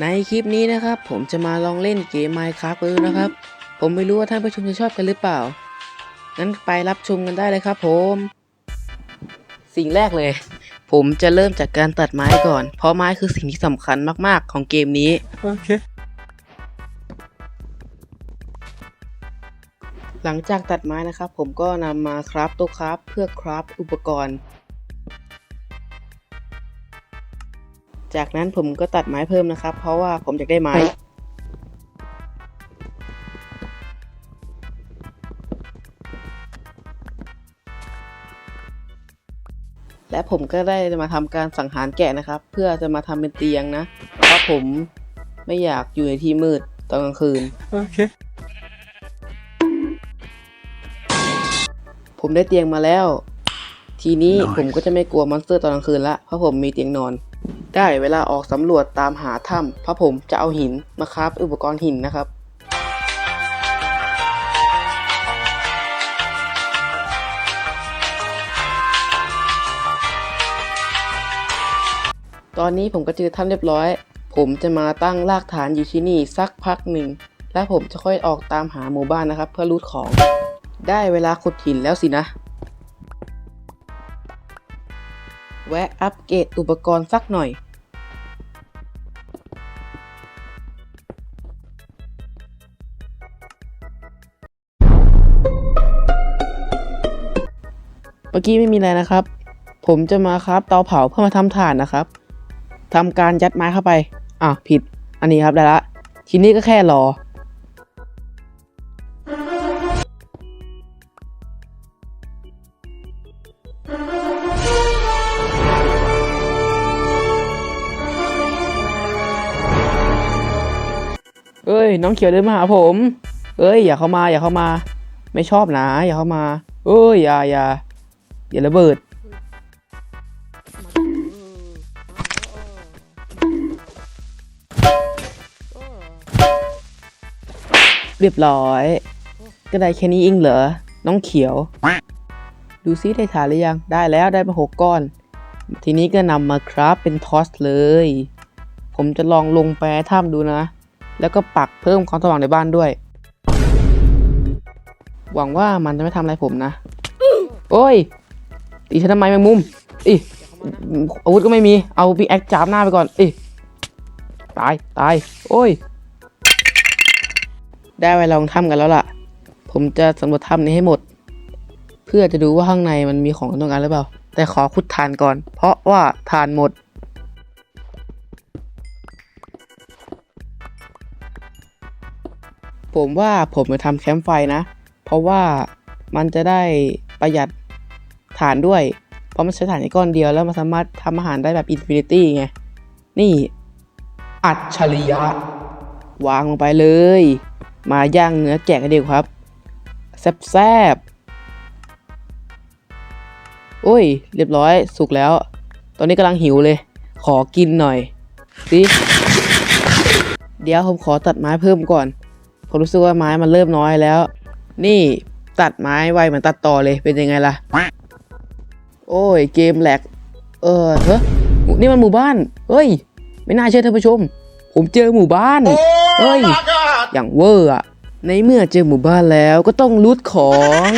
ในคลิปนี้นะครับ ผมจะมาลองเล่นเกม Minecraft ดูนะครับ ผมไม่รู้ว่าท่านผู้ชมจะชอบกันหรือเปล่า งั้นไปรับชมกันได้เลยครับ ผม สิ่งแรกเลย ผมจะเริ่มจากการตัดไม้ก่อน เพราะไม้คือสิ่งที่สำคัญมากๆของเกมนี้โอเคหลังจากตัดไม้นะครับ ผมก็นำมาคราฟโต๊ะคราฟเพื่อคราฟอุปกรณ์ จากนั้นผมก็ตัดไม้เพิ่มนะครับ เพราะว่าผมอยากได้ไม้และผมก็ได้มาทำการสังหารแกะนะครับ เพื่อจะมาทำเป็นเตียงนะเพราะผมไม่อยากอยู่ในที่มืดตอนกลางคืนโอเคผมได้เตียงมาแล้ว ทีนี้ Nice ผมก็จะไม่กลัวมอนสเตอร์ตอนกลางคืนละเพราะผมมีเตียงนอน ได้เวลาออกสำรวจตามหาถ้ำพระผมจะเอาหินมาคราฟอุปกรณ์หินนะครับ ตอนนี้ผมก็เจอถ้ำเรียบร้อย ผมจะมาตั้งรากฐานอยู่ที่นี่สักพักหนึ่ง และผมจะค่อยออกตามหาหมู่บ้านนะครับ เพื่อรูดของ ได้เวลาขุดหินแล้วสินะ แวะอัปเกรดอุปกรณ์สักหน่อย เมื่อกี้ไม่มีอะไรนะครับ ผมจะมาครับเตาเผาเพื่อมาทำถ่านนะครับทำการยัดไม้เข้าไป อะผิด อันนี้ครับได้ละ ทีนี้ก็แค่รอ น้องเขียวเดินมาหาผม เอ้ยอย่าเข้ามาอย่าเข้ามา ไม่ชอบนะอย่าเข้ามา เอ้ยอย่าอย่าอย่าระเบิด เรียบร้อย ก็ได้แค่นี้เองเหรอ น้องเขียว ดูซิได้ฐานหรือยัง ได้แล้วได้มาหกก้อน ทีนี้ก็นำมาคราฟเป็นทอสเลย ผมจะลองลงไปในถ้ำดูนะ แล้วก็ปักเพิ่มความสว่างในบ้านด้วย หวังว่ามันจะไม่ทำอะไรผมนะ โอ้ยตีฉันทำไมแมงมุมอีอาวุธก็ไม่มี เอาพีแอคจับหน้าไปก่อนอีตาย ตาย โอ้ย ได้เวลาลองถ้ำกันแล้วล่ะ ผมจะสำรวจถ้ำนี้ให้หมด เพื่อจะดูว่าข้างในมันมีของต้องการหรือเปล่า แต่ขอขุดทานก่อน เพราะว่าทานหมด ผมว่าผมจะทำแคมป์ไฟนะ เพราะว่ามันจะได้ประหยัดฐานด้วย เพราะมันใช้ฐานแค่ก้อนเดียวแล้วมันสามารถทำอาหารได้แบบอินฟินิตี้ไง นี่อัจฉริยะ วางลงไปเลย มาย่างเนื้อแกะกันดีกว่าครับ แซบๆโอ้ย เรียบร้อยสุกแล้ว ตอนนี้กำลังหิวเลย ขอกินหน่อยสิเดี๋ยวผมขอตัดไม้เพิ่มก่อน ผมรู้สึกว่าไม้มันเริ่มน้อยแล้ว นี่ตัดไม้ไวเหมือนตัดต่อเลยเป็นยังไงล่ะ โอ้ยเกมแหลก เออเฮ้ยนี่มันหมู่บ้าน เฮ้ย ไม่น่าเชื่อท่านผู้ชม ผมเจอหมู่บ้าน เฮ้ย อย่างเวอร์อะในเมื่อเจอหมู่บ้านแล้วก็ต้องรูดของ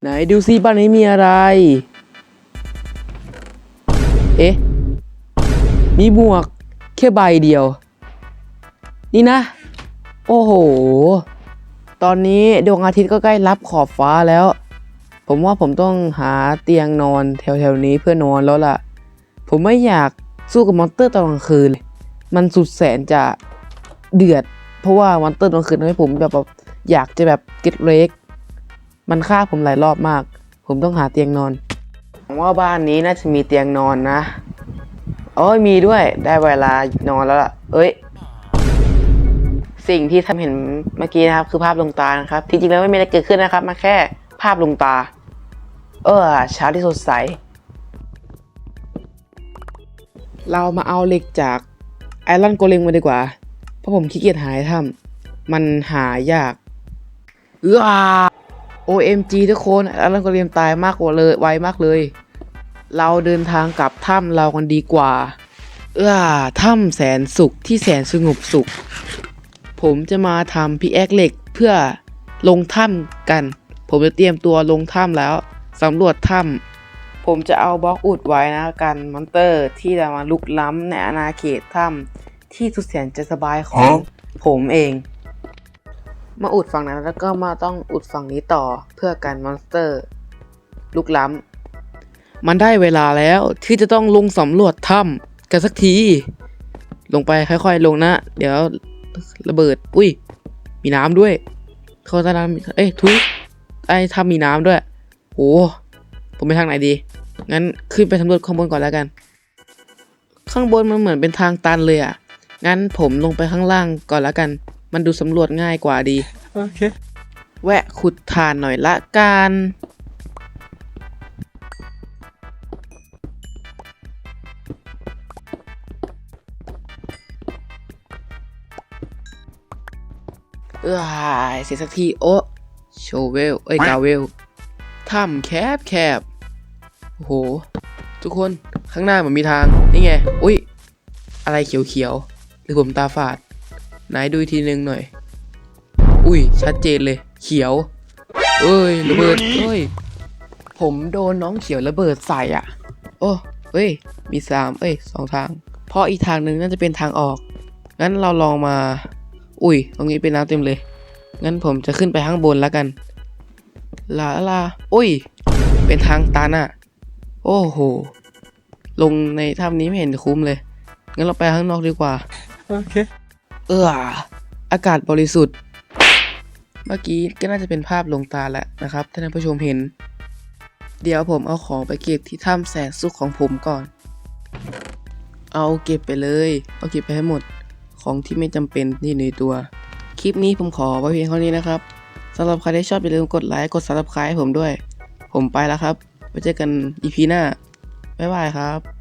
ไหนดูซิบ้านนี้มีอะไร เอ๊ะ มีหมวกแค่ใบเดียว นี่นะ โอ้โห ตอนนี้ดวงอาทิตย์ก็ใกล้รับขอบฟ้าแล้ว ผมว่าผมต้องหาเตียงนอนแถวๆนี้เพื่อนอนแล้วล่ะ ผมไม่อยากสู้กับมอนสเตอร์ตอนกลางคืนเลยมันสุดแสนจะเดือด เพราะว่ามอนสเตอร์ตอนกลางคืนทำให้ผมแบบอยากจะแบบเก็ตเรกมันฆ่าผมหลายรอบมาก ผมต้องหาเตียงนอนหวังว่าบ้านนี้น่าจะมีเตียงนอนนะโอ้ยมีด้วย ได้เวลานอนแล้วล่ะ เอ้ย สิ่งที่ทำเห็นเมื่อกี้นะครับคือภาพลงตานะครับที่จริงแล้วไม่มีอะไรเกิดขึ้นนะครับมาแค่ภาพลงตา เออเช้าที่สดใส เรามาเอาเหล็กจากไอรอนโกเลมมาดีกว่า เพราะผมขี้เกียจหาให้ำมันหายากเออ OMG ทุกคนไอรอนโกเลมตายมากกว่าเลยไวมากเลย เราเดินทางกลับถ้ำเรากันดีกว่า เอื้อถ้ำแสนสุขที่แสนสงบสุข ผมจะมาทำพิแอคเหล็กเพื่อลงถ้ำกัน ผมจะเตรียมตัวลงถ้ำแล้วสำรวจถ้ำผมจะเอาบล็อกอุดไว้นะกันมอนเตอร์ที่จะมาลุกล้ำในอาณาเขตถ้ำที่สุดแสนจะสบายของผมเอง มาอุดฝั่งนั้นแล้วก็มาต้องอุดฝั่งนี้ต่อเพื่อกันมอนสเตอร์ ลุกล้ำมันได้เวลาแล้วที่จะต้องลงสำรวจถ้ำกันสักที ลงไปค่อยๆลงนะ เดี๋ยว ระเบิด อุ้ย มีน้ำด้วยเขาตะน้ำเอ้ยทุยไอ้ถ้ำมีน้ำด้วยโหผมไปทางไหนดี งั้นขึ้นไปสำรวจข้างบนก่อนแล้วกัน ข้างบนมันเหมือนเป็นทางตันเลยอะ งั้นผมลงไปข้างล่างก่อนแล้วกัน มันดูสำรวจง่ายกว่าดี โอเค แวะขุดทานหน่อยละกัน เอ้ยเสร็จสักที โอ้โชเวล เอ้ยกาเวลถ้ำแคบแคบโอ้โห ทุกคนข้างหน้ามันมีทาง นี่ไง อุ้ย อะไรเขียวๆ หรือผมตาฝาด ไหนดูอีกทีนึงหน่อย อุ้ย ชัดเจนเลย เขียว เอ้ย ระเบิดเอ้ย ผมโดนน้องเขียวระเบิดใส่อะ โอ้เอ้ย มีสามเอ้ยสองทาง เพราะอีกทางหนึ่งน่าจะเป็นทางออก งั้นเราลองมา อุ้ย ตรงนี้เป็นน้ำเต็มเลย งั้นผมจะขึ้นไปข้างบนแล้วกัน ลาลาอุ้ย เป็นทางตันอะโอ้โห ลงในถ้ำนี้ไม่เห็นคุ้มเลย งั้นเราไปข้างนอกดีกว่า โอเค เอออากาศบริสุทธิ์ เมื่อกี้ก็น่าจะเป็นภาพลวงตาแล้วนะครับท่านผู้ชมเห็น เดี๋ยวผมเอาของไปเก็บที่ถ้ำแสนสุขของผมก่อน เอาเก็บไปเลย เอาเก็บไปให้หมด ของที่ไม่จำเป็นที่ในตัว คลิปนี้ผมขอไว้เพียงเท่านี้นะครับสำหรับใครที่ชอบอย่าลืมกดไลค์กดซับสไคร b e ผมด้วย ผมไปแล้วครับไว้เจอกัน EP หน้าบ๊ายบายครับ